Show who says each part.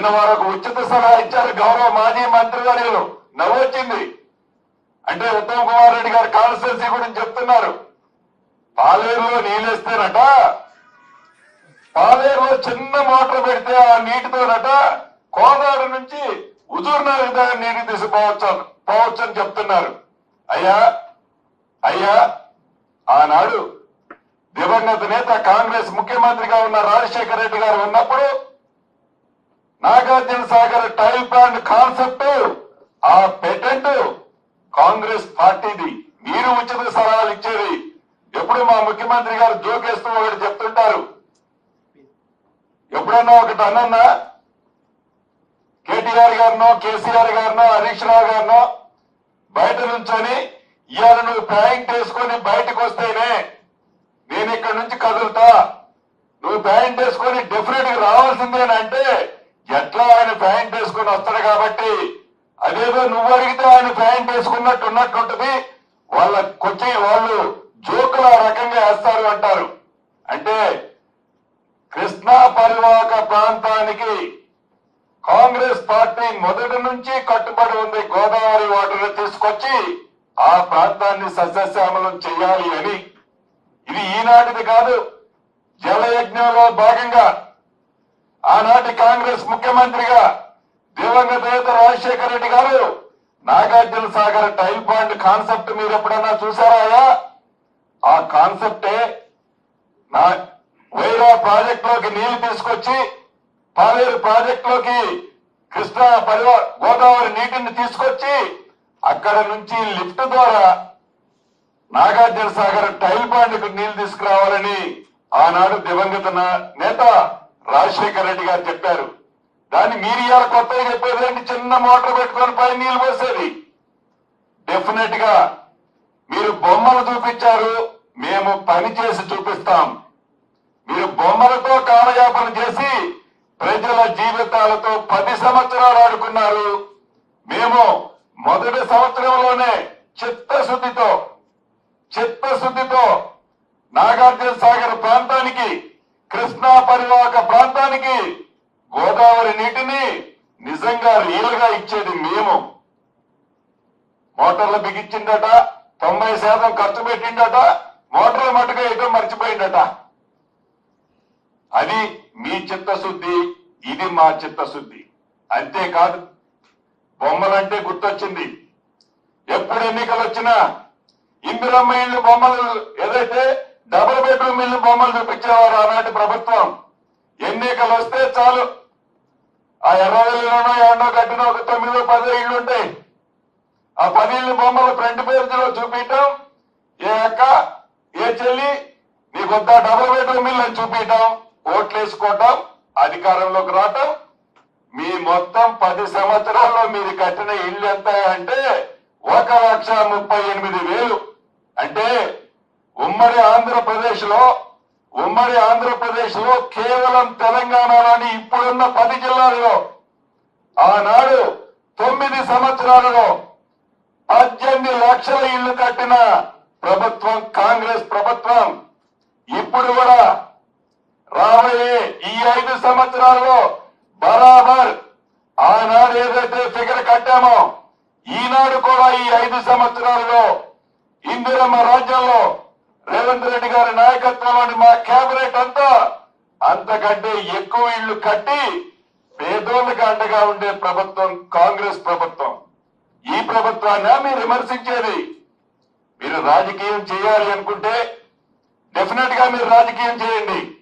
Speaker 1: నిన్న వారు ఉచిత సలహా ఇచ్చారు గౌరవ మాజీ మంత్రి గారు. నవ్వొచ్చింది. అంటే ఉత్తమ్ కుమార్ రెడ్డి గారు కాన్స్టిట్యున్సీ గురించి చెప్తున్నారు. పాలేరులో నీళ్ళేస్తేనట పాలేరులో చిన్న మోటార్ పెడితే ఆ నీటితోనట కోదాడు నుంచి హుజూర్ విధంగా దాకా నీటి తీసుకుపోవచ్చు పోవచ్చు అని చెప్తున్నారు. అయ్యా అయ్యా ఆనాడు దివంగత నేత కాంగ్రెస్ ముఖ్యమంత్రిగా ఉన్న రాజశేఖర రెడ్డి గారు ఉన్నప్పుడు Nagarjuna Sagar tail plant concept ఆ పేటెంట్ కాంగ్రెస్ పార్టీది. మీరు ఉచిత సలహాలు ఇచ్చేది. ఎప్పుడు మా ముఖ్యమంత్రి గారు జోకేస్తూ ఒకటి చెప్తుంటారు. ఎప్పుడన్నా ఒకటి అన్నన్నా? కేటీఆర్ గారినో కేసీఆర్ గారినో హరీష్ రావు గారినో బయట నుంచొని ఇవాళ నువ్వు ప్యాంట్ వేసుకొని బయటకు వస్తేనే నేను ఇక్కడ నుంచి కదులుతా. నువ్వు ప్యాంట్ వేసుకొని డెఫినెట్గా రావాల్సిందేనంటే ఎట్లా ఆయన ప్యాంట్ వేసుకుని వస్తాడు కాబట్టి అదేదో నువ్వు అడిగితే ఆయన ప్యాంట్ వేసుకున్నట్టు ఉన్నట్టుంటది వాళ్ళ కొచ్చి వాళ్ళు జోకులు ఆ రకంగా వేస్తారు అంటారు. అంటే కృష్ణా పరివాహక ప్రాంతానికి కాంగ్రెస్ పార్టీ మొదటి నుంచి కట్టుబడి ఉంది గోదావరి వాటర్ తీసుకొచ్చి ఆ ప్రాంతాన్ని సస్యశ్యామలం చేయాలి అని. ఇది ఈనాటిది కాదు జలయజ్ఞంలో భాగంగా ఆనాటి కాంగ్రెస్ ముఖ్యమంత్రిగా దివంగత నేత రాజశేఖర రెడ్డి గారు Nagarjuna Sagar tail point concept మీరు ఎప్పుడన్నా చూసారా ఆ కాన్సెప్టే నా వైరా ప్రాజెక్ట్లోకి నీళ్ళు తీసుకొచ్చి పాలేరు ప్రాజెక్ట్లోకి కృష్ణా పరివా గోదావరి నీటిని తీసుకొచ్చి అక్కడ నుంచి లిఫ్ట్ ద్వారా నాగార్జున సాగర్ టైల్ పాండ్కు నీళ్ళు తీసుకురావాలని ఆనాడు దివంగత నేత రాజశేఖర రెడ్డి గారు చెప్పారు. దాన్ని మీరు ఇవాళ కొత్తగా చెప్పేది ఏంటి? చిన్న మోటార్ పెట్టుకొని పై నీళ్ళు పోసేది. డెఫినెట్గా మీరు బొమ్మలు చూపించారు. మేము పని చేసి చూపిస్తాం. మీరు బొమ్మలతో కాలయాపన చేసి ప్రజల జీవితాలతో పది సంవత్సరాలు ఆడుకున్నారు. మేము మొదటి సంవత్సరంలోనే చిత్తశుద్ధితో చిత్తశుద్ధితో నాగార్జున సాగర్ ప్రాంతానికి కృష్ణా పరివాహక ప్రాంతానికి గోదావరి నీటిని నిజంగా రియల్గా ఇచ్చేది మేము. మోటార్లు బిగించిండట తొంభై శాతం ఖర్చు పెట్టిండట మోటార్లు మటుగా ఏదో మర్చిపోయిందట. అది మీ చిత్తశుద్ధి ఇది మా చిత్తశుద్ధి. అంతేకాదు బొమ్మలంటే గుర్తొచ్చింది. ఎప్పుడు ఎన్నికలు వచ్చినా ఇందిరమ్మ ఇల్లు బొమ్మలు ఏదైతే డబుల్ బెడ్రూమ్ ఇల్లు బొమ్మలు చూపించేవారు ఆనాటి ప్రభుత్వం. ఎన్నికలు వస్తే చాలు. ఆ ఎర్రవెల్లిలోనో ఎన్నో కట్టిన ఒక తొమ్మిదో పదో ఇళ్ళు ఉంటాయి ఆ పది ఇళ్ళు బొమ్మలు ఫ్రంట్ పేజీలో చూపించటం ఏ అక్క ఏ చెల్లి నీకు వద్ద డబుల్ బెడ్రూమ్ ఇల్లు అని చూపించటం ఓట్లు వేసుకోవటం అధికారంలోకి రావటం. మీ మొత్తం పది సంవత్సరాల్లో మీరు కట్టిన ఇల్లు ఎంత అంటే ఒక లక్ష ముప్పై ఎనిమిది వేలు. అంటే ఉమ్మడి ఆంధ్రప్రదేశ్లో ఉమ్మడి ఆంధ్రప్రదేశ్లో కేవలం తెలంగాణలోని ఇప్పుడున్న పది జిల్లాలలో ఆనాడు తొమ్మిది సంవత్సరాలలో పద్దెనిమిది లక్షల ఇల్లు కట్టిన ప్రభుత్వం కాంగ్రెస్ ప్రభుత్వం ఇప్పుడు కూడా రాబోయే ఈ ఐదు సంవత్సరాల్లో బరాబర్ ఆనాడు ఏదైతే ఫిగర్ కట్టామో ఈనాడు కూడా ఈ ఐదు సంవత్సరాల్లో ఇందిరమ్మ రాజ్యంలో రేవంత్ రెడ్డి గారి నాయకత్వంలోని మా కేబినెట్ అంతా అంతకంటే ఎక్కువ ఇళ్ళు కట్టి పేదోళ్ళకి అండగా ఉండే ప్రభుత్వం కాంగ్రెస్ ప్రభుత్వం. ఈ ప్రభుత్వాన్ని మీరు విమర్శించేది మీరు రాజకీయం చేయాలి అనుకుంటే డెఫినెట్గా మీరు రాజకీయం చేయండి.